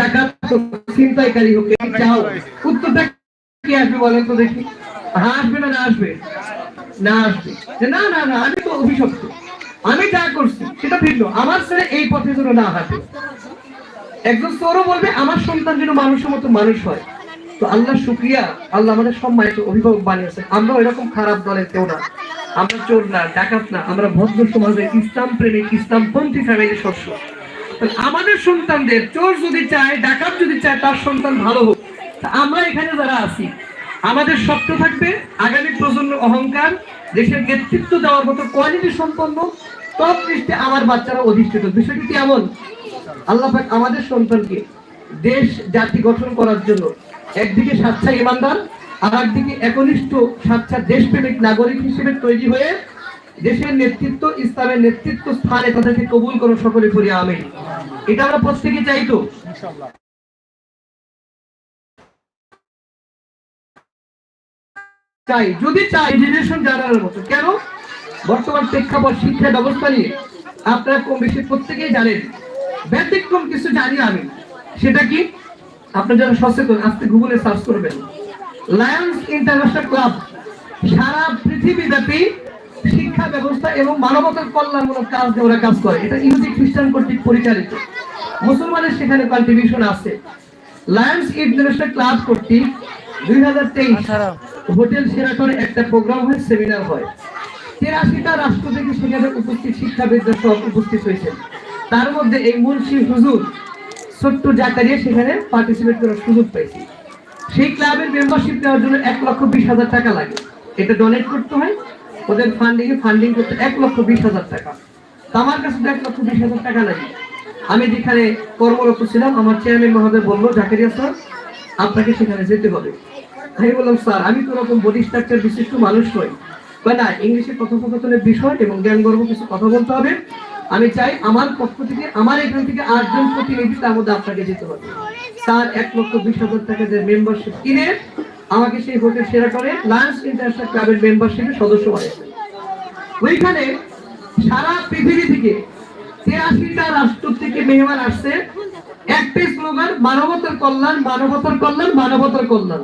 ডাকাত হোক, চাও উত্তরটা কি আসবে বলেন তো দেখি? হ্যাঁ আসবে না আসবে। না আসবে। যে না না না আমি তো অভিশপ্ত। আমি যা করছি সেটা ভিন্ন। আমার ছেলে এই পথে যেন না হাঁটে। একজন বলবে আমার সন্তান যেন মানুষের মতো মানুষ হয়। তো আল্লাহ শুক্রিয়া আল্লাহ আমাদের সম্মানিত অভিভাবক বানিয়েছে আমরা এরকম খারাপ দলের কেউ না। আমরা চোর না ডাকাত না। আমরা ভদ্র সমাজের ইসলাম প্রেমিক ইসলাম পন্থী ফ্যামিলির তাহলে আমাদের সন্তানদের, চোর যদি চায়, ডাকাত যদি চায়, তার সন্তান ভালো হোক। আমরা এখানে যারা আছি, আমাদের স্বপ্ন থাকবে আগামী প্রজন্ম অহংকার, দেশের নেতৃত্ব দেওয়ার মতো কোয়ালিটি সম্পন্ন টপ লিস্টে আমার বাচ্চারা অধিষ্ঠিত। বিষয়টি কি এমন? আল্লাহ আমাদের সন্তানকে দেশ, জাতি গঠন করার জন্য একদিকে স্বাচ্ছা ইমানদার আর একদিকে একনিষ্ঠ স্বাচ্ছা দেশপ্রেমিক নাগরিক হিসেবে তৈরি হয়ে দেশের নেতৃত্ব ইসলামের নেতৃত্ব স্থানে তাদেরকে কবুল করো সকলে করি আমি এটা আমরা প্রত্যেকে চাই তো। চাই যদি চাই জেনারেশন জানার মতো। কেন? বর্তমান প্রেক্ষাপট শিক্ষা ব্যবস্থা নিয়ে। আপনারা কম বেশি প্রত্যেকেই জানেন। ব্যতিক্রম কিছু জানি আমি। সেটা কি? আপনার যারা সচেতন আজকে গুগলে সার্চ করবেন। লায়ন্স ইন্টারন্যাশনাল ক্লাব সারা পৃথিবী ব্যাপী শিক্ষা ব্যবস্থা এবং মানবতার কল্যাণমূলক কাজ নিয়ে ওরা কাজ করে। এটা ইহুদি খ্রিস্টান কর্তৃক পরিচালিত। মুসলমানের সেখানে কন্ট্রিবিউশন আছে। লায়ন্স ইন্টারন্যাশনাল ক্লাব কর্তৃক দুই হাজার তেইশ হোটেল সেরাটনে একটা প্রোগ্রাম হয় সেমিনার হয়। তেরাশিটা রাষ্ট্র থেকে সেখানে উপস্থিত শিক্ষাবিদরা সব উপস্থিত হয়েছেন। তার মধ্যে এই মুন্সি হুজুর ছোট্ট জাকারিয়া সেখানে পার্টিসিপেট করার সুযোগ পাইছি। সেই ক্লাবের মেম্বারশিপ নেওয়ার জন্য এক লক্ষ বিশ হাজার টাকা লাগে। এটা ডোনেট করতে হয়। ওদের ফান্ডিং ফান্ডিং করতে এক লক্ষ বিশ হাজার টাকা। আমার কাছে তো এক লক্ষ বিশ হাজার টাকা লাগে আমি যেখানে কর্মরত ছিলাম, আমার চেয়ারম্যান মহোদয় বলল, জাকারিয়া স্যার আপনাকে সেখানে যেতে হবে। আমি বললাম, স্যার, আমি তো ওরকম বডি স্ট্রাকচার বিশিষ্ট মানুষ নই। বা না, ইংলিশে কথোপকথনের বিষয় এবং জ্ঞান গর্ব কিছু কথা বলতে হবে। আমি চাই আমার পক্ষ থেকে, আমার এখান থেকে আটজন প্রতিনিধি তার মধ্যে আপনাকে যেতে হবে। স্যার, এক লক্ষ বিশ হাজার টাকা যে মেম্বারশিপ কিনে আমাকে সেই হোটেল সেরা করে। লান্স ইন্টারন্যাশনাল ক্লাবের মেম্বারশিপের সদস্য বানিয়েছে ওইখানে সারা পৃথিবী থেকে তিরাশিটা রাষ্ট্র থেকে মেহমান আসছে। একটাই স্লোগান মানবতার কল্যাণ মানবতার কল্যাণ মানবতার কল্যাণ।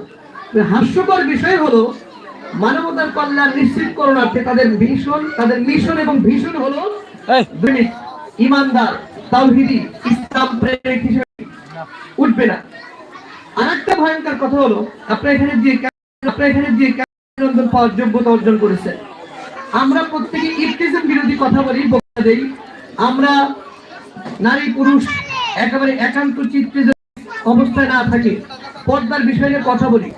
হাস্যকর বিষয় হলো মানবতার কল্যাণ নিশ্চিত করোনার্থে তাদের ভীষণ তাদের মিশন এবং ভীষণ হলো ইমানদার তাওহিদি ইসলাম প্রেমিক হিসেবে উঠবে না। আরেকটা ভয়ঙ্কর কথা হলো, আপনার এখানে যে আপনার এখানে যে অভিনন্দন পাওয়ার যোগ্যতা অর্জন করেছে। আমরা প্রত্যেকে ইফটিজম বিরোধী কথা বলি বক্তব্য দেই। আমরা নারী পুরুষ একেবারে একান্ত চিত্রে অবস্থায় না থাকে, পর্দার বিষয়ে কথা বলি।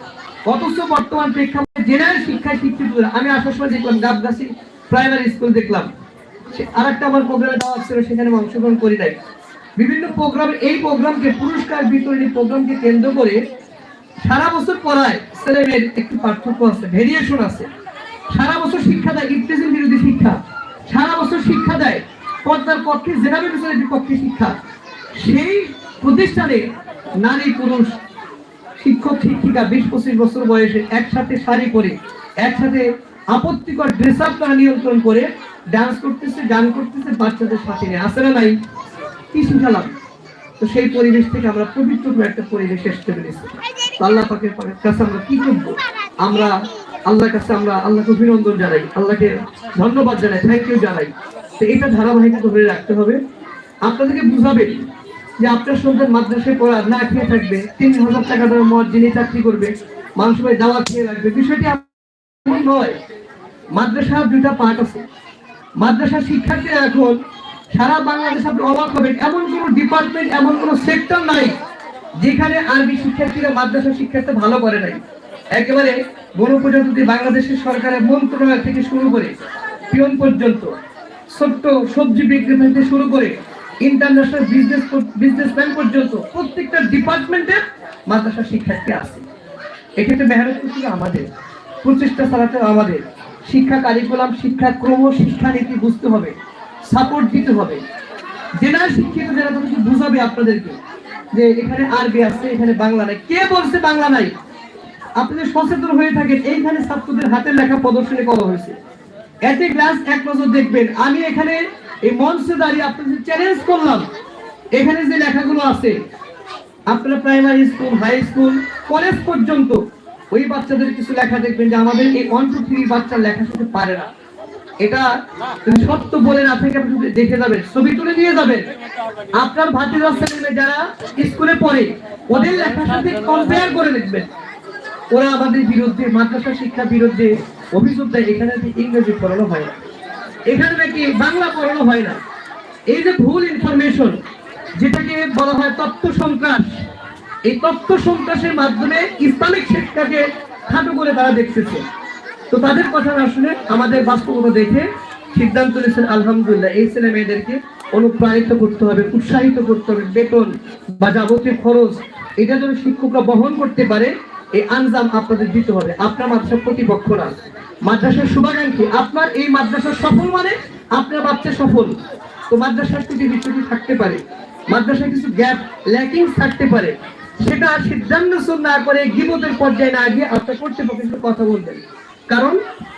অথচ বর্তমান প্রেক্ষাপটে জেনারেল শিক্ষায় শিক্ষিত আমি আসার সময় দেখলাম, গাবগাছি প্রাইমারি স্কুল দেখলাম। আর একটা আমার প্রোগ্রামে দেওয়া ছিল, সেখানে অংশগ্রহণ করি নাই। বিভিন্ন প্রোগ্রামে, এই প্রোগ্রামকে, পুরস্কার বিতরণী প্রোগ্রামকে কেন্দ্র করে সারা বছর পড়ায় ছেলেমেয়ের একটু পার্থক্য আছে ভেরিয়েশন আছে। সারা বছর শিক্ষা দেয় ইফটিজিম বিরোধী শিক্ষা। সারা বছর শিক্ষা দেয় পর্দার পক্ষে জেনাবে বিষয়ের বিপক্ষে শিক্ষা। সেই প্রতিষ্ঠানে নারী, পুরুষ, শিক্ষক, শিক্ষিকা বিশ পঁচিশ বছর বয়সে একসাথে শাড়ি করে একসাথে আপত্তিকর ড্রেস আপ তারা নিয়ন্ত্রণ করে ডান্স করতেছে, গান করতেছে, বাচ্চাদের সাথে আসে না নাই। কি শিখালাম তো সেই পরিবেশ থেকে আমরা পবিত্র একটা পরিবেশ আসতে পেরেছি। আল্লাহ পাকের কাছে আমরা কি করব? আমরা আল্লাহর কাছে আমরা আল্লাহকে অভিনন্দন জানাই, আল্লাহকে ধন্যবাদ জানাই থ্যাংক ইউ জানাই। তো এটা ধারাবাহিকতা ধরে রাখতে হবে। আপনাদেরকে বুঝাবেন যে আপনার সন্তান মাদ্রাসায় পড়া না খেয়ে থাকবে, তিন হাজার টাকা মত যিনি চাকরি করবে, মানুষ ভাই দাওয়া খেয়ে রাখবে, বিষয়টি নয়। মাদ্রাসার দুইটা পার্ট আছে। মাদ্রাসা শিক্ষার্থীরা এখন সারা বাংলাদেশ আপনি অবাক হবেন। এমন কোন ডিপার্টমেন্ট এমন কোন সেক্টর নাই যেখানে আরবি শিক্ষার্থীরা মাদ্রাসা শিক্ষার্থী ভালো করে নাই। একেবারে গণপ্রজাতন্ত্রী বাংলাদেশের সরকারের মন্ত্রণালয় থেকে শুরু করে পিয়ন পর্যন্ত ছোট্ট সবজি বিক্রেতা থেকে শুরু করে ইন্টারন্যাশনাল বিজনেস বিজনেসম্যান পর্যন্ত প্রত্যেকটা ডিপার্টমেন্টে মাদ্রাসা শিক্ষার্থী আছে। এক্ষেত্রে মেহনত করতে আমাদের। প্রচেষ্টা চালাতে আমাদের। শিক্ষা কারিকুলাম শিক্ষাক্রম শিক্ষানীতি বুঝতে হবে। সাপোর্ট দিতে হবে। জেনারেল শিক্ষিত যারা তাদেরকে বুঝাবে আপনাদেরকে? যে এখানে আরবি আছে, এখানে বাংলা নাই। কে বলছে বাংলা নাই? আপনাদের সচেতন হয়ে থাকেন, এইখানে ছাত্রদের হাতের লেখা প্রদর্শনী করা হয়েছে। এতে গ্লাস এক নজর দেখবেন। আমি এখানে এই মঞ্চে দাঁড়িয়ে আপনাদের চ্যালেঞ্জ করলাম। এখানে যে লেখাগুলো আছে, আপনারা primary school high school college পর্যন্ত, ওই বাচ্চাদের কিছু লেখা দেখবেন যে আমাদের এই ওয়ান টু বাচ্চা লেখা শিখতে পারে না। এটা সত্য বলে না থেকে দেখে ছবি তুলে নিয়ে আপনার যারা স্কুলে পড়ে, ওদের লেখার সাথে কম্পেয়ার করে দেখবেন। ওরা আমাদের বিরুদ্ধে, মাদ্রাসা শিক্ষার বিরুদ্ধে অভিযোগ দেয়, এখানে ইংরেজি পড়ানো হয় না। এখানে নাকি বাংলা পড়ানো হয় না। এই যে ভুল ইনফরমেশন যেটাকে বলা হয় তথ্য সন্ত্রাস এই তথ্য সন্ত্রাসের মাধ্যমে ইসলামিক শিক্ষাকে খাটো করে তারা দেখতেছে। তো তাদের কথা না শুনে আমাদের বাস্তবতা দেখে সিদ্ধান্ত নিয়েছেন, আলহামদুলিল্লাহ, এই ছেলে মেয়েদেরকে অনুপ্রাণিত করতে হবে, উৎসাহিত করতে হবে, বেতন বা যাবতীয় খরচ, এটা যেন শিক্ষকরা বহন করতে পারে, এই আঞ্জাম আপনাদের দিতে হবে। আপনার মাদ্রাসার প্রতিপক্ষ না। মাদ্রাসার শুভাকাঙ্ক্ষী, আপনার এই মাদ্রাসা সফল মানে আপনার বাচ্চা সফল। তো মাদ্রাসার ত্রুটি বিচ্যুতি থাকতে পারে মাদ্রাসায় কিছু গ্যাপ ল্যাকিং থাকতে পারে, সেটা সিদ্ধান্ত না করে গিবতের পর্যায়ে না গিয়ে আপনার কর্তৃপক্ষের কথা বলবেন। কারণ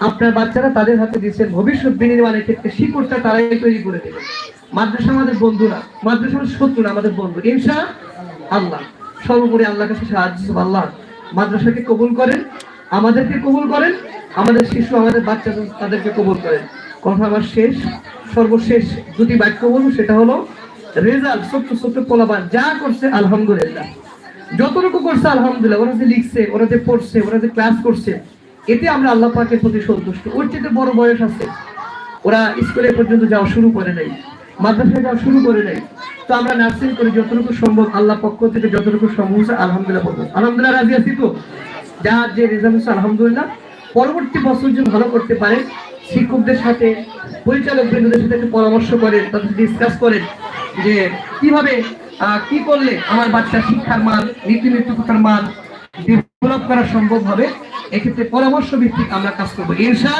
আপনার বাচ্চারা তাদের হাতে দিচ্ছেন ভবিষ্যৎ বিনির্মাণের ক্ষেত্রে শিকড়টা তারাই তৈরি করে দেবে। মাদ্রাসা আমাদের বন্ধুরা, মাদ্রাসা আমাদের শত্রু না আমাদের বন্ধু। ইনশা আল্লাহ, সর্বোপরি আল্লাহর কাছে সাহায্য আল্লাহ মাদ্রাসাকে কবুল করেন, আমাদেরকে কবুল করেন, আমাদের শিশু, আমাদের বাচ্চা তাদেরকে কবুল করেন। কথা আমার শেষ, সর্বশেষ দুটি বাক্য বলব, সেটা হলো, রেজাল্ট, ছোট্ট ছোট্ট পোলাবান যা করছে আলহামদুলিল্লাহ। যতটুকু করছে আলহামদুলিল্লাহ, ওরা যে লিখছে, ওরা যে পড়ছে, ওরা যে ক্লাস করছে এতে আমরা আল্লাহ পাকের প্রতি সন্তুষ্ট। ওর চেয়ে বড় বয়স আছে। ওরা স্কুলে পর্যন্ত যাওয়া শুরু করে নাই। মাদ্রাসায় যাওয়া শুরু করে নাই। তো আমরা নার্সিং করি যতটুকু সম্ভব, আল্লাহ পক্ষ থেকে যতটুকু সম্ভব আলহামদুলিল্লাহ বলব আলহামদুলিল্লাহ, রাজি আছি তো? যার যে রেজাল্ট হচ্ছে আলহামদুলিল্লাহ। পরবর্তী বছর যদি ভালো করতে পারে, শিক্ষকদের সাথে, পরিচালক বৃন্দদের সাথে একটু পরামর্শ করেন তাদের ডিসকাস করেন যে কীভাবে কি করলে আমার বাচ্চা শিক্ষার মান নীতি নৈতিকতার মান ডেভেলপ করা সম্ভব হবে। এক্ষেত্রে পরামর্শ ভিত্তিক আমরা কাজ করব। ইনশা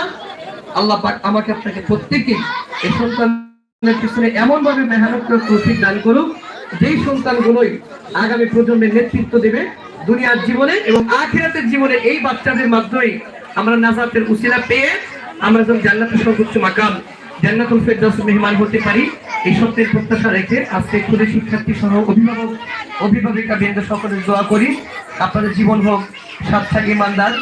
আল্লাহ আমাকে আপনাকে প্রত্যেককে এই সন্তানের পিছনে এমন ভাবে মেহনত করে তৌফিক দান করুক, যেই সন্তানগুলোই আগামী প্রজন্মের নেতৃত্ব দেবে দুনিয়ার জীবনে এবং আখিরাতের জীবনে এই বাচ্চাদের মাধ্যমে আমরা নাজাতের উসিলা পেয়ে আমরা যখন জান্নাতের সর্বোচ্চ মাকাম, জান্নাতুল ফেরদাউস মেহমান হতে পারি, এই সত্যের প্রত্যাশা রেখে আজকে খুদে শিক্ষার্থী সহ অভিভাবক, অভিভাবিকা বৃন্দ সকলের দোয়া করি। আপনাদের জীবন হোক সার্থক ইমানদার।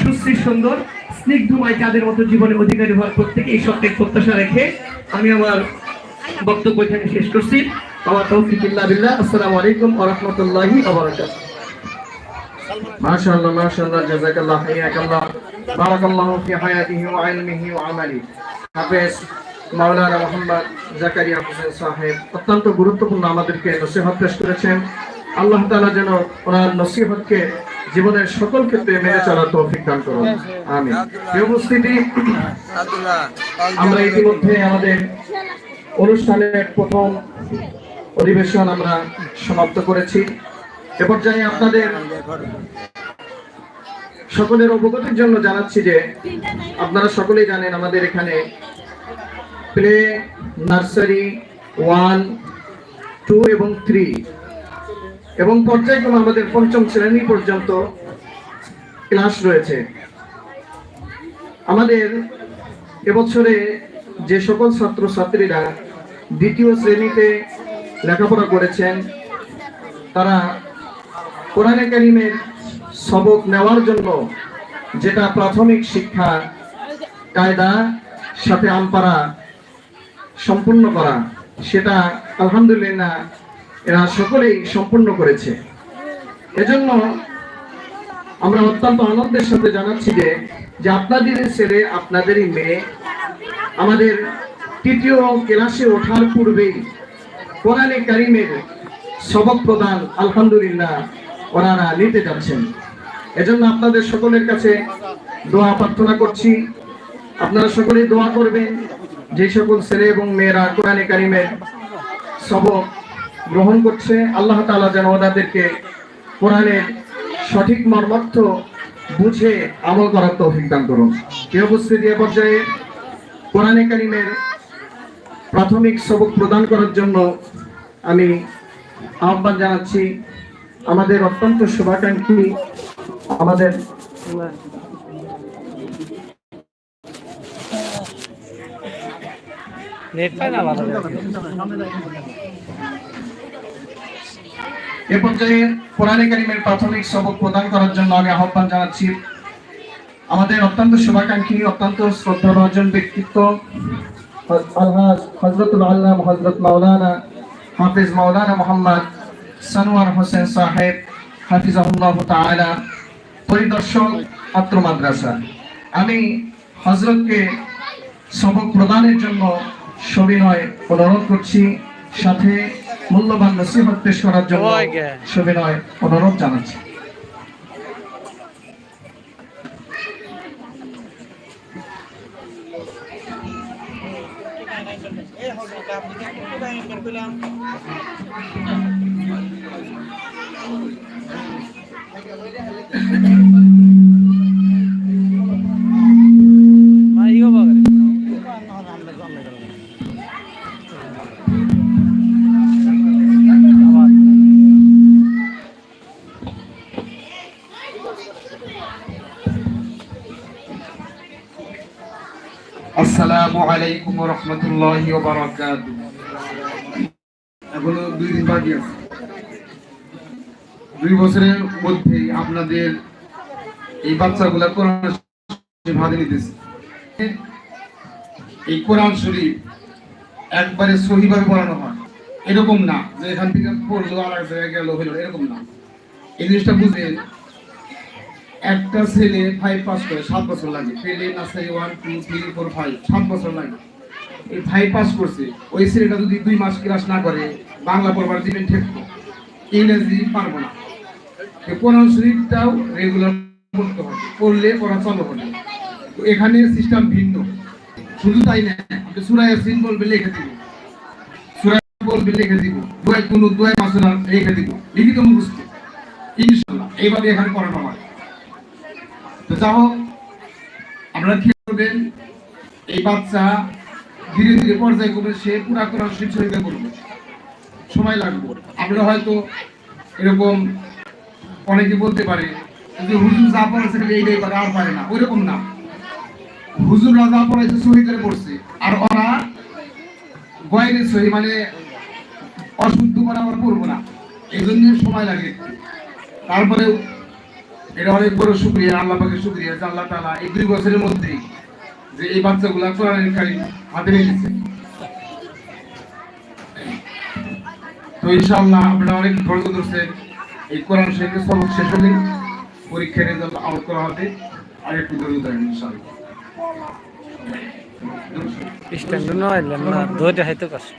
সুশ্রী সুন্দর স্নিগ্ধময় চাঁদের মতো জীবনের অধিকারী হওয়ার প্রত্যেকে এই সত্যের প্রত্যাশা রেখে আমি আমার বক্তব্য এখানে শেষ করছি। আমার তৌফিকুল্লাহ বিল্লাহ। আসসালামু আলাইকুম ওয়া রাহমাতুল্লাহি ওয়া বারাকাতুহু। মাশাআল্লাহ মাশাআল্লাহ, জাযাকাল্লাহ হাইয়াকাল্লাহ বারাকাল্লাহু ফি হায়াতিহি ওয়া ইলমিহি ওয়া আমালি হাফেজ মাওলানা মোহাম্মদ জাকারিয়া হোসেন সাহেব অত্যন্ত গুরুত্বপূর্ণ আমাদেরকে নসিহত পেশ করেছেন। আল্লাহ তাআলা যেন ওনার নসিহতকে জীবনের সকল ক্ষেত্রে মেনে চলার তৌফিক দান করুন। আমিন। প্রিয় উপস্থিতি আমরা ইতিমধ্যে আমাদের অনুষ্ঠানের প্রথম অধিবেশন আমরা সমাপ্ত করেছি। এ পর্যায়ে আপনাদের সকলের অবগতির জন্য জানাচ্ছি যে আপনারা সকলেই জানেন আমাদের এখানে প্লে নার্সারি ওয়ান টু এবং থ্রি এবং পর্যায়ক্রমে আমাদের পঞ্চম শ্রেণি পর্যন্ত ক্লাস রয়েছে। আমাদের এবছরে যে সকল ছাত্র ছাত্রীরা দ্বিতীয় শ্রেণীতে লেখাপড়া করেছেন, তারা কোরআনে কারিমের সবক নেওয়ার জন্য যেটা প্রাথমিক শিক্ষা, কায়দা, সাথে আমপারা সম্পূর্ণ করা, সেটা আলহামদুলিল্লাহ এরা সকলেই সম্পূর্ণ করেছে। এজন্য আমরা অত্যন্ত আনন্দের সাথে জানাচ্ছি যে যে ছেলে, আপনাদেরই মেয়ে, আমাদের তৃতীয় ক্লাসে ওঠার পূর্বেই কোরআনে কারিমের সবক প্রদান, আলহামদুলিল্লাহ, ওনারা নিতে যাচ্ছেন। এজন্য আপনাদের সকলের কাছে দোয়া প্রার্থনা করছি। আপনারা সকলেই দোয়া করবেন। যে সকল ছেলে এবং মেয়েরা কোরআনে কারিমের সবক গ্রহণ করছে। আল্লাহ তাআলা যেন ওনাদেরকে কোরআনের সঠিক মর্মার্থ বুঝে আমল করার তৌফিক দান করুন। প্রিয় উপস্থিতি এ পর্যায়ে কোরআনে কারিমের প্রাথমিক সবক প্রদান করার জন্য আমি আহ্বান জানাচ্ছি। আমাদের অত্যন্ত শুভাকাঙ্ক্ষী, আমাদের নেট এ পর্যায়ে কোরআনে কারিমের প্রাথমিক সবক প্রদান করার জন্য আমি আহ্বান জানাচ্ছি। আমাদের অত্যন্ত শুভাকাঙ্ক্ষী, অত্যন্ত শ্রদ্ধাভাজন ব্যক্তিত্ব, আলহাজ হজরতুল আল্লাহ হজরত মাওলানা হাফিজ মাওলানা মোহাম্মদ সানোয়ার হোসেন সাহেব হাফিজ হাফিজাহুল্লাহ তাআলা, পরিদর্শক ছাত্র মাদ্রাসা। আমি হজরতকে সবক প্রদানের জন্য সবিনয় অনুরোধ করছি। সাথে মূল্যবান নসিহত পেশ করার জন্য সবিনয় অনুরোধ জানাচ্ছি। আসসালামু আলাইকুম রহমতুল্লাহি এখনও দুই দিন বাকি আছে। দুই বছরের মধ্যে আপনাদের এই বাচ্চাগুলা কোরআন শরীফ হাতে নিতেছে। এই কোরআন শরীফ একবারে সহিভাবে পড়ানো হয়। এরকম না যে এখান থেকে পড়ল আর এক জায়গায় গেল, হলো এরকম না। এই জিনিসটা বুঝেন একটা ছেলে ফাইভ পাস করে, সাত বছর লাগে। Play nursery one two three four five সাত বছর লাগে। এই ফাইভ পাস করছে, ওই ছেলেটা যদি দুই মাস ক্লাস না করে, বাংলা পড়বার দিবেন ঠেকতো। ইংরেজি পারব না। কোরআন শরীফটাও রেগুলার পড়তে হবে। পড়লে পড়া চালু হবে এখানে সিস্টেম ভিন্ন। শুধু তাই না আপনি সুরায় সিন বলবে, লিখে দিব। সুরায় বলবে, লিখে দিব। দুয়াই কোন দুয়াই মাসুরা লিখে দিব। লিখিত মুখস্থ। ইনশাল্লাহ এইভাবে এখানে পড়ানো হয়। তো যা হোক, আপনারা খেয়াল করবেন, এই বাচ্চা ধীরে ধীরে পর্যায়ক্রমে সে পুরা শরীফ করবে সময় লাগবে। আপনারা হয়তো এরকম অনেকে বলতে পারে যে হুজুর যা পড়েছে এইটাই করে, আর পারে না। ওইরকম না। হুজুররা যা পড়াইছে সহি করে পড়ছে। আর ওরা গয়রে সহি মানে অশুদ্ধ করা আবার পড়ব না। এই জন্য সময় লাগে একটু। এটা অনেক বড় শুক্রিয়া, আল্লাহ পাকে শুক্রিয়া যে আল্লাহ তাআলা এই দুই বছরের মধ্যে যে এই বাচ্চাগুলা কোরআনের কারিম হাতে নিয়ে নিচ্ছে তো ইনশাআল্লাহ আপনারা অনেক ধৈর্য ধরছেন এই কোরআন শরীফের সবক শেষ হলে পরীক্ষার রেজাল্ট আউট করা হবে। আর একটু ধৈর্য ইনশাআল্লাহ। স্ট্যান্ড নইলেন না ধৈর্য হয়তো কষ্ট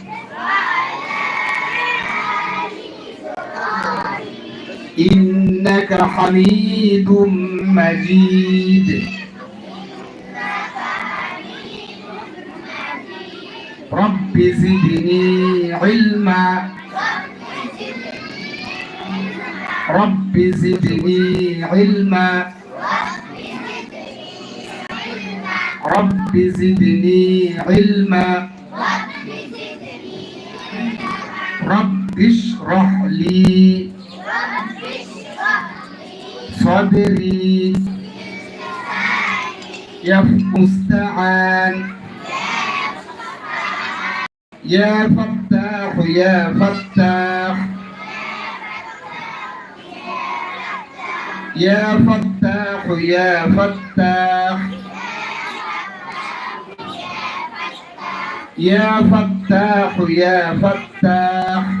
إنك حميد مجيد. رب زدني علما. رب زدني علما. رب زدني علما. رب اشرح لي. صدري يا مستعان. يا فتاح يا فتاح. يا فتاح يا فتاح. يا فتاح يا فتاح.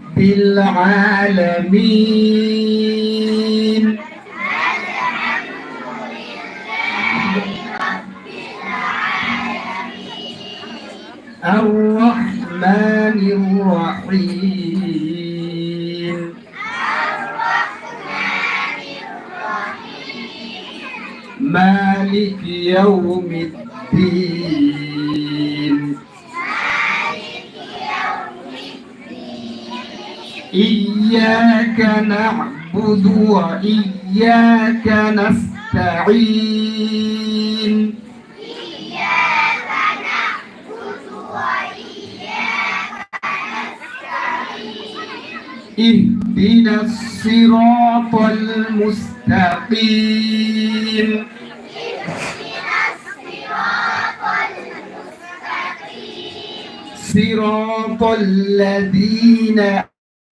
رب العالمين. نعبد وإياك نستعين. اهدنا الصراط المستقيم. صراط الذين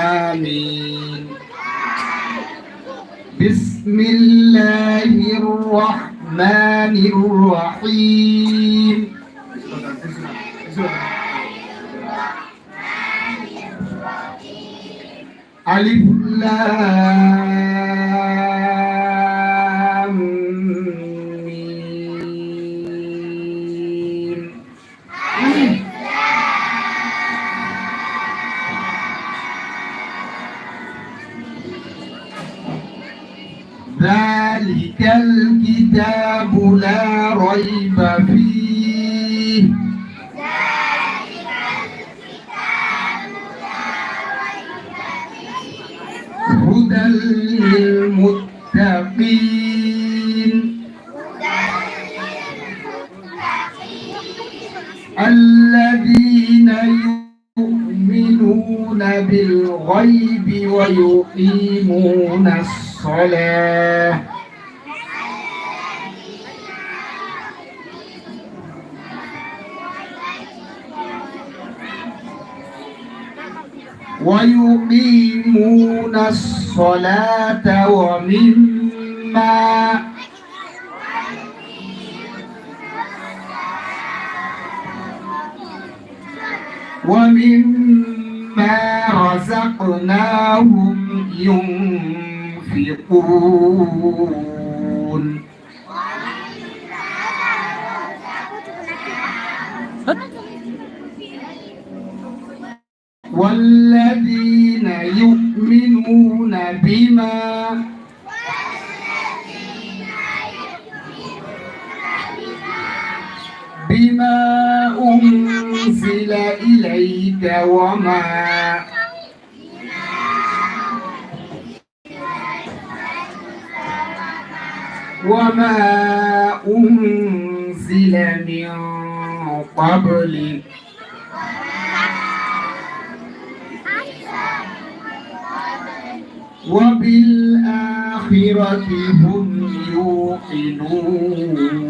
آمين. بسم الله الرحمن الرحيم. ألف لام. الذين يؤمنون بالغيب ويقيمون الصلاة. ويقيمون الصلاة ومما ومما رزقناهم ينفقون. والذين يؤمنون بما بما أنزل إليك وما وما أنزل من قبلك. وبالآخرة هم يوقنون.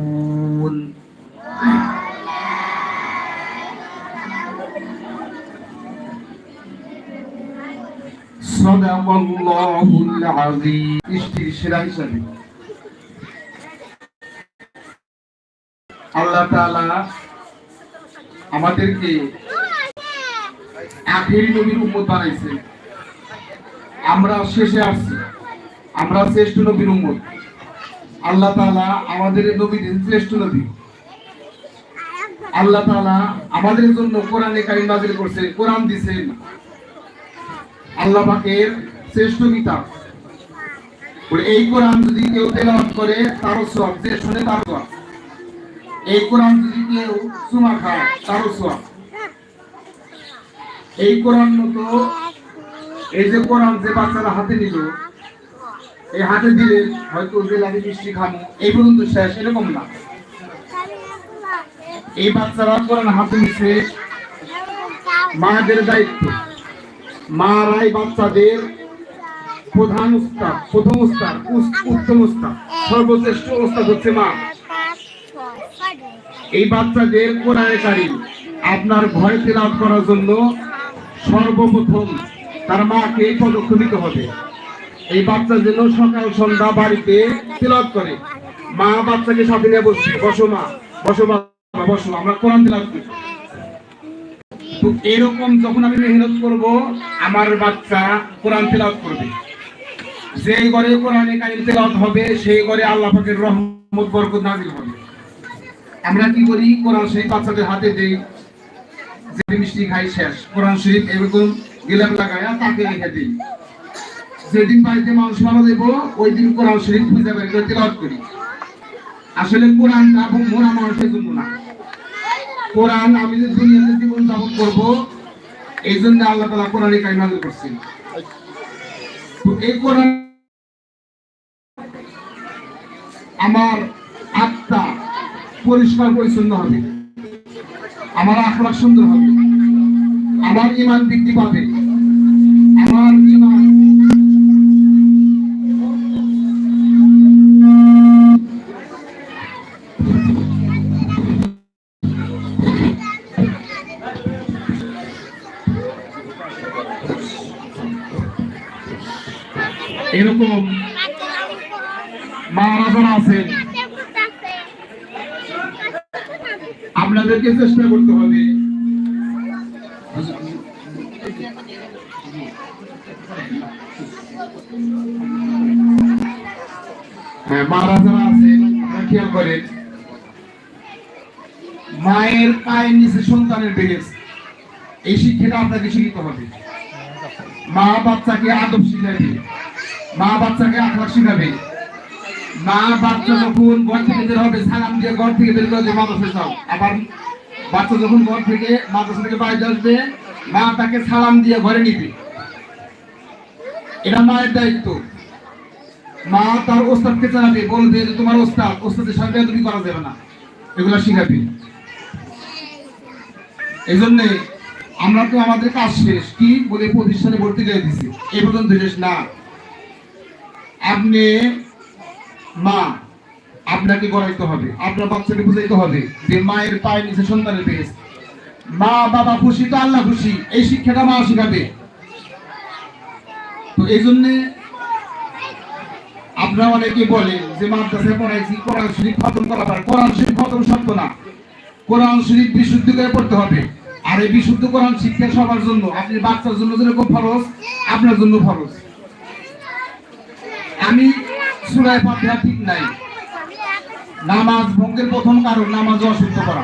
আল্লাহ আমাদেরকে নবীর বানাইছে আমরা শেষে আসছি আমরা শ্রেষ্ঠ নবীর উম্মত আল্লাহ তাআলা আমাদের নবীর শ্রেষ্ঠ নবী আল্লাহ তাআলা আমাদের জন্য কোরআনে কারিম নাজির করছে কোরআন দিয়েছেন শ্রেষ্ঠ কিতাব এই কোরআন যদি কেউ তেলাওয়াত করে, তারও সওয়াব। যে শুনে তার সওয়াব। এই কোরআন যদি কেউ খায়, তারও সওয়াব। এই কোরআন মতো, এই যে কোরআন যে বাচ্চারা হাতে নিল, এই হাতে দিলে হয়তো যে লাগে মিষ্টি খামো এই পর্যন্ত শেষ, এরকম না। এই বাচ্চারা কোরআন হাতে নিচ্ছে মাদের দায়িত্ব। মারাই বাচ্চাদের প্রধান উস্তাদ, প্রথম উস্তাদ, উস- উত্তম উস্তাদ, সর্বশ্রেষ্ঠ উস্তাদ হচ্ছে মা। এই বাচ্চাদের কোরআনে কারিম আপনার ঘরে তেলাওয়াত করার জন্য সর্বপ্রথম তার মাকে পদক্ষেপ নিতে হবে। এই বাচ্চা যেন সকাল, সন্ধ্যা বাড়িতে তেলাওয়াত করে। মা বাচ্চাকে সাথে নিয়ে বসছে, বসো মা, বসো বাবা বসো আমরা কোরআন তেলাওয়াত করি তো এরকম যখন আমি মেহনত করব, আমার বাচ্চা কোরআন তেলাওয়াত করবে। যেই ঘরে কোরআনে কারিম তেলাওয়াত হবে, সেই ঘরে আল্লাহ পাকের রহমত, বরকত নাজিল হবে। আমরা কি করি? কোরআন শরীফ বাচ্চাদের হাতে দেই। যে মিষ্টি খাই শেষ। কোরআন শরীফ এরকম গিলাম লাগায়া তাকে রেখে দিই। যেদিন বাড়িতে মানুষ মারা দেবো ওই দিন কোরআন শরীফ বের করে তেলাওয়াত করি। আসলে কোরআনটা মোরা মানুষের জন্য না। কোরআন, আমি যে দুনিয়াতে জীবন যাপন করব, এই জন্য আল্লাহ তালা কোরআনে এই কোরআন আমার আত্মা পরিষ্কার পরিচ্ছন্ন হবে। আমার আখলাখ সুন্দর হবে। আমার ইমান বৃদ্ধি পাবে। এরকম মারা আছেন আপনাদেরকে চেষ্টা করতে হবে। হ্যাঁ মারা আছেন খেয়াল করেন। মায়ের পায়ের নিচে সন্তানের বেলেস এই শিক্ষাটা আপনাকে শিখিতে হবে। মা বাচ্চাকে আদব শিখাবে মা বাচ্চাকে আখলাক শিখাবে। মা বাচ্চা যখন ঘর থেকে বের হবে, সালাম দিয়ে ঘর থেকে বের করে মাদ্রাসা যাও। আবার বাচ্চা যখন ঘর থেকে মাদ্রাসা থেকে বাড়িতে আসবে, মা তাকে সালাম দিয়ে ঘরে নিবে। এটা মায়ের দায়িত্ব। মা তার ওস্তাদকে জানাবে, বলবে যে তোমার ওস্তাদ, ওস্তাদের সাথে তুমি করা যাবে না। এগুলো শিখাবে। এই জন্যে আমরা তো আমাদের কাজ শেষ, কি বলে প্রতিষ্ঠানে ভর্তি করে দিছি এই পর্যন্ত শেষ না। আপনি মা, আপনাকে গড়াইতে হবে, আপনার বাচ্চাকে বুঝাইতে হবে যে মায়ের পায়ের নিচে সন্তানের পেয়েছ মা, বাবা খুশি তো আল্লাহ খুশি, এই শিক্ষাটা মা শিখাবে। তো এই জন্যে আপনারা অনেকে বলেন যে মাদ্রাসায় পড়াইছি, কোরআন শরীফ খতম করা পারে কোরআন শরীফ খতম সত্য না। কোরআন শরীফ বিশুদ্ধ করে পড়তে হবে। আর এই বিশুদ্ধ কোরআন শিক্ষা সবার জন্য, আপনি বাচ্চার জন্য যেরকম ফরজ, আপনার জন্য ফরজ। আমি সুরায় ফাতিহা ঠিক নাই। নামাজ ভঙ্গের প্রথম কারণ নামাজ অশুদ্ধ করা।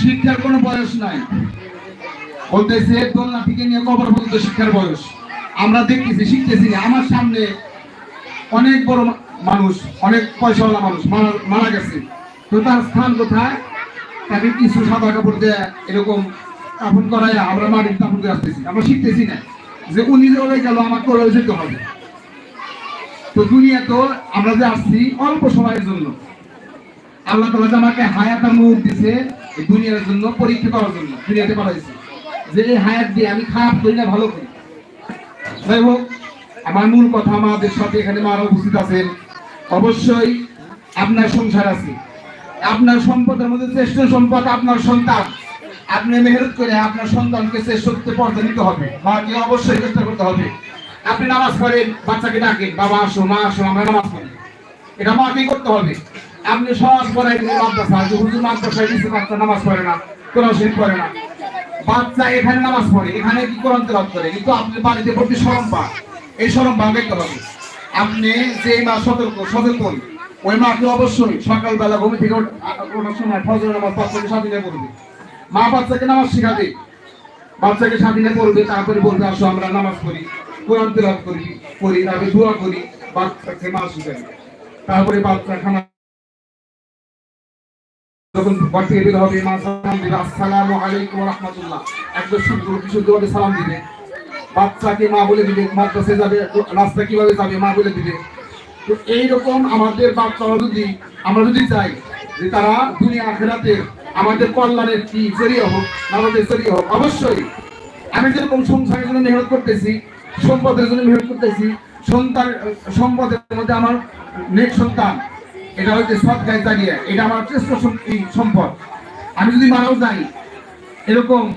শিক্ষার কোনো বয়স নাই। বলতেছে দোলনা থেকে নিয়ে কবর পর্যন্ত শিক্ষার বয়স। আমরা দেখতেছি, শিখতেছি আমার সামনে অনেক বড় মানুষ, অনেক পয়সাওয়ালা মানুষ মারা গেছে। তো তার স্থান কোথায়? তাকে কিছু সাদা কাপড় দিয়ে এরকম কাপড় করাই আমরা মাটির কাপড় দিয়ে আসতেছি। আমরা শিখতেছি না যে উনি ওলে গেল আমাকে ওলে যেতে হবে। তো দুনিয়া তো আমরা যে আসছি অল্প সময়ের জন্য। আল্লাহ তালা যে আমাকে হায়াত মুখ দিছে দুনিয়ার জন্য, পরীক্ষা করার জন্য, দুনিয়াতে পাঠাইছে। যে এই হায়াত দিয়ে আমি খারাপ করি না, ভালো করি। যাই হোক, আমার মূল কথা আমাদের সাথে এখানে মারা উপস্থিত আছেন। অবশ্যই আপনার সংসার আছে। আপনার সম্পদের মধ্যে শ্রেষ্ঠ সম্পদ আপনার সন্তান। আপনি মেহনত করে আপনার সন্তানকে শ্রেষ্ঠ পর্দা নিতে হবে। মাকে অবশ্যই চেষ্টা করতে হবে। আপনি নামাজ পড়েন, বাচ্চাকে ডাকেন, বাবা আসো, মা আসো, আমরা নামাজ পড়ি। এটা মাকেই করতে হবে? আপনি সব পড়াই মাদ্রাসা যে হুজুর মাদ্রাসায় দিচ্ছে বাচ্চা নামাজ পড়ে না, কোরআন শরীফ পড়ে না। বাচ্চা এখানে নামাজ পড়ে, এখানে কি কোরআন তেলাওয়াত করে? কিন্তু আপনি বাড়িতে প্রতি শরম পান। এই শরম পান দেখতে হবে আপনি যে মা সতর্ক সচেতন ওই মাকে অবশ্যই সকালবেলা ঘুম থেকে ওঠ- ওঠার সময় ফজর নামাজ বাচ্চাকে নিয়ে পড়বে। মা বাচ্চাকে নামাজ শেখাবে। বাচ্চাকে নিয়ে পড়বে, তারপরে বলবে, আসো, আমরা নামাজ পড়ি। কোরআন তেলাওয়াত করি করি তারপরে দোয়া করি, বাচ্চাকে মা শিখাবে তারপরে বাচ্চা খানা যখন ঘর বের হবে, মা সালাম দিবে, আসসালামু আলাইকুম রাহমাতুল্লাহ। একদম শুদ্ধ সালাম দিবে। বাচ্চাকে মা বলে দিবে, মাদ্রাসায় যাবে রাস্তা কীভাবে যাবে, মা বলে দিবে। তো এইরকম আমাদের বাচ্চারা যদি, আমরা যদি চাই যে তারা দুনিয়া আখেরাতে আমাদের কল্যাণের কি জড়িয়ে হোক আমাদের জড়িয়ে হোক, অবশ্যই। আমি যেরকম সংসারের জন্য মেহনত করতেছি সম্পদের জন্য মেহনত করতেছি। সন্তান, সম্পদের মধ্যে আমার নেক সন্তান, এটা হচ্ছে সৎ গায়ে দাঁড়িয়ে, এটা আমার শ্রেষ্ঠ সম- সম্পদ। আমি যদি মারাও যাই, এরকম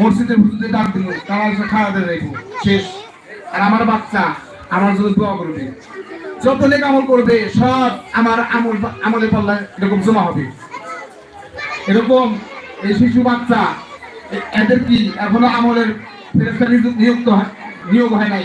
মসজিদের হুজুরদের ডাক দিল তারা এসে খাওয়া দিয়ে রাখব শেষ। আর আমার বাচ্চা, আমার জন্য দোয়া করবে। যত নেক আমল করবে, সব আমার আমল আমলে পাল্লা এরকম জমা হবে। এরকম এই শিশু বাচ্চা এদের কি এখনও আমলের ফেরেস্তা নিযুক্ত হয়? নিয়োগ হয় নাই।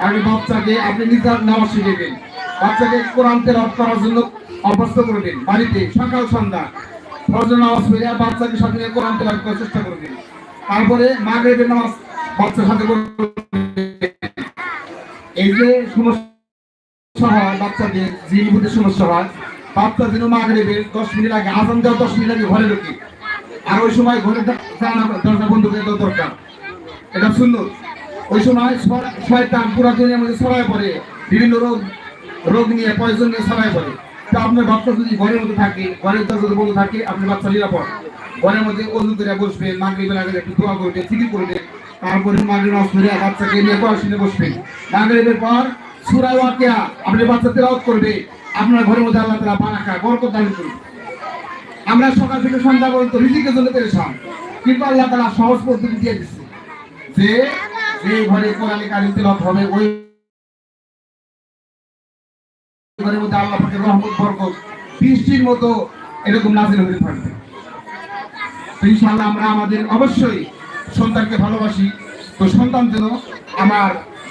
আর বাচ্চাকে আপনি নিজের নামাজ শিখাবেন। বাচ্চাকে কোরআন তেলাওয়াত করার জন্য অভ্যস্ত করবেন বাড়িতে সকাল, সন্ধ্যা ফজর নামাজ বাচ্চাকে সাথে কোরআন তেলাওয়াত করার চেষ্টা করবেন তারপরে মাগরিবের নামাজ এই যে সমস্যা হয় বাচ্চাদের, জিন বুদ্ধি সমস্যা হয়, বাচ্চা যেন দশ মিনিট আগে দশ মিনিট আগে ঘরে ঢুকে। আর ওই সময় ঘরে দরজা বন্ধ করে দেওয়া দরকার। এটা ওই সময় পুরা দুনিয়ার মধ্যে ছড়ায় পড়ে, বিভিন্ন রোগ রোগ নিয়ে পয়জন নিয়ে ছড়ায় পড়ে। তো আপনার বাচ্চা যদি ঘরের মধ্যে থাকে, ঘরের দরজা যদি বন্ধ থাকে আপনার বাচ্চা নিরাপদ। ঘরের মধ্যে অজু করে বসবে মাগরিবের আগে একটু দোয়া করবে চিঠি করবে তারপরে নামাজ পড়ে বাচ্চাকে নিয়ে পড়াশোনা বসবেন মাগরিবের পর সূরা ওয়াকিয়া আপনার বাচ্চা তেলাওয়াত করবে। আপনার ঘরের মধ্যে আল্লাহ তাআলা বারাকা, বরকত দান করবে। আমরা সকাল থেকে সন্ধ্যা পর্যন্ত রিজিকের জন্য পেরেছাম কিন্তু আল্লাহ তাআলা সহজ পদ্ধতি দিয়ে দিচ্ছে যে যে ঘরে কোরআনে কারিম তেলাওয়াত হবে, ওই ঘরের মধ্যে আল্লাহ পাকের রহমত, বরকত, বৃষ্টির মতো এরকম নাজিল হতে থাকবে। ইনশাআল্লাহ আমরা আমাদের অবশ্যই সন্তানকে ভালোবাসি, তো সন্তান যেন আমার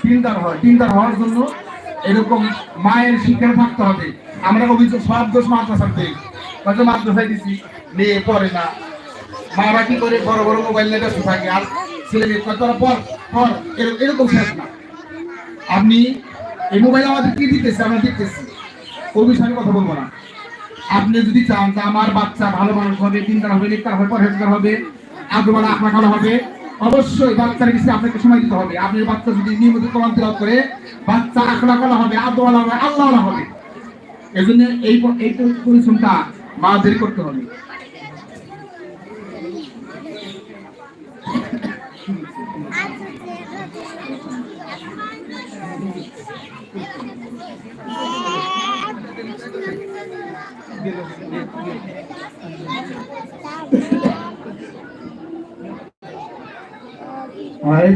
দিনদার হয়, দিনদার হওয়ার জন্য এরকম মায়ের শিক্ষা থাকতে হবে। আমরা অভিযোগ সব দোষ মাদ্রাসার দেই। হয়তো মাদ্রাসায় দিছি, মেয়ে পড়ে না। মারা কি করে? বড় বড় মোবাইল নিয়ে ব্যস্ত থাকে। আর ছেলে মেয়ে তোরা পর পর এরকম- শেষ না। আপনি এই মোবাইল আমাদের কি দিতেছে? আমরা দেখতেছি ওই আমি কথা বলব না। আপনি যদি চান যে আমার বাচ্চা ভালো মানুষ হবে চিন্তা হবে নিকার হবে, পরহেজগার হবে আগ্রবান আপনার ভালো হবে অবশ্যই বাচ্চার কিছু আপনাকে সময় দিতে হবে। আপনার বাচ্চা যদি নিয়মিত কোরআন তেলাওয়াত করে, বাচ্চা আখলা করা হবে, আদওয়ালা হবে আল্লাহ হবে। এজন্য এই এই পরিশ্রমটা মাদের করতে হবে। All right.